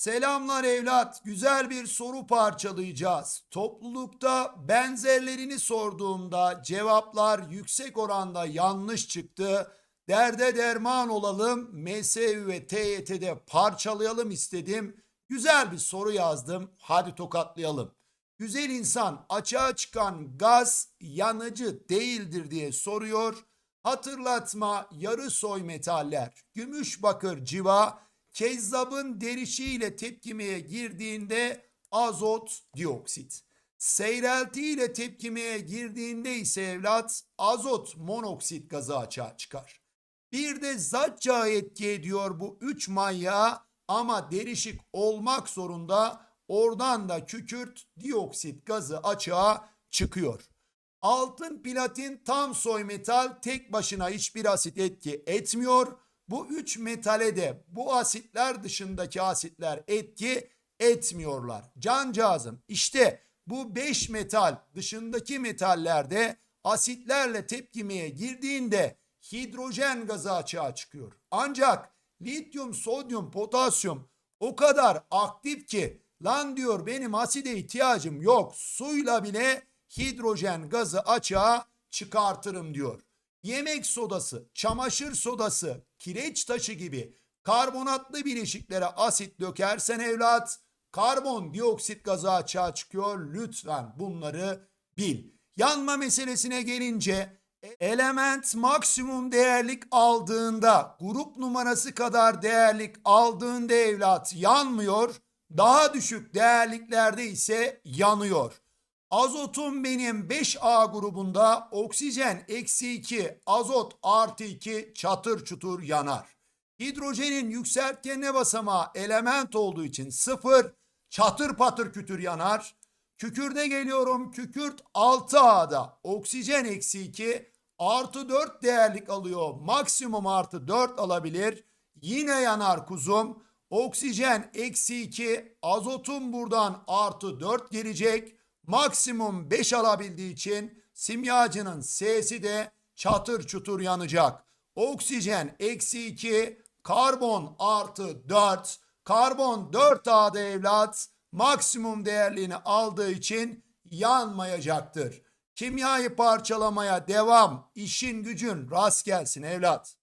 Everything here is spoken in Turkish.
Selamlar evlat. Güzel bir soru parçalayacağız. Toplulukta benzerlerini sorduğumda cevaplar yüksek oranda yanlış çıktı. Derde derman olalım. MSU ve TYT'de parçalayalım istedim. Güzel bir soru yazdım. Hadi tokatlayalım. Güzel insan açığa çıkan gaz yanıcı değildir diye soruyor. Hatırlatma yarı soy metaller, gümüş bakır civa, kezzabın derişiyle tepkimeye girdiğinde azot dioksit. Seyreltiyle tepkimeye girdiğinde ise evlat azot monoksit gazı açığa çıkar. Bir de zatça etki ediyor bu üç manyağı ama derişik olmak zorunda oradan da kükürt dioksit gazı açığa çıkıyor. Altın platin tam soy metal tek başına hiçbir asit etki etmiyor. Bu üç metale de bu asitler dışındaki asitler etki etmiyorlar. Cancağızım işte bu beş metal dışındaki metallerde asitlerle tepkimeye girdiğinde hidrojen gazı açığa çıkıyor. Ancak lityum, sodyum, potasyum o kadar aktif ki lan diyor benim aside ihtiyacım yok. Suyla bile hidrojen gazı açığa çıkartırım diyor. Yemek sodası, çamaşır sodası, kireç taşı gibi karbonatlı bileşiklere asit dökersen evlat karbondioksit gazı açığa çıkıyor. Lütfen bunları bil. Yanma meselesine gelince element maksimum değerlik aldığında grup numarası kadar değerlik aldığında evlat yanmıyor. Daha düşük değerliklerde ise yanıyor. Azotum benim 5A grubunda oksijen eksi 2 azot artı 2 çatır çutur yanar. Hidrojenin yükseltgene basamağı element olduğu için 0 çatır patır kütür yanar. Kükürde geliyorum kükürt 6A'da oksijen eksi 2 artı 4 değerlik alıyor. Maksimum artı 4 alabilir. Yine yanar kuzum. Oksijen eksi 2 azotum buradan artı 4 gelecek. Maksimum 5 alabildiği için simyacının S'si de çatır çutur yanacak. Oksijen eksi 2 karbon artı 4 karbon 4 A'da evlat maksimum değerliğini aldığı için yanmayacaktır. Kimyayı parçalamaya devam. İşin gücün rast gelsin evlat.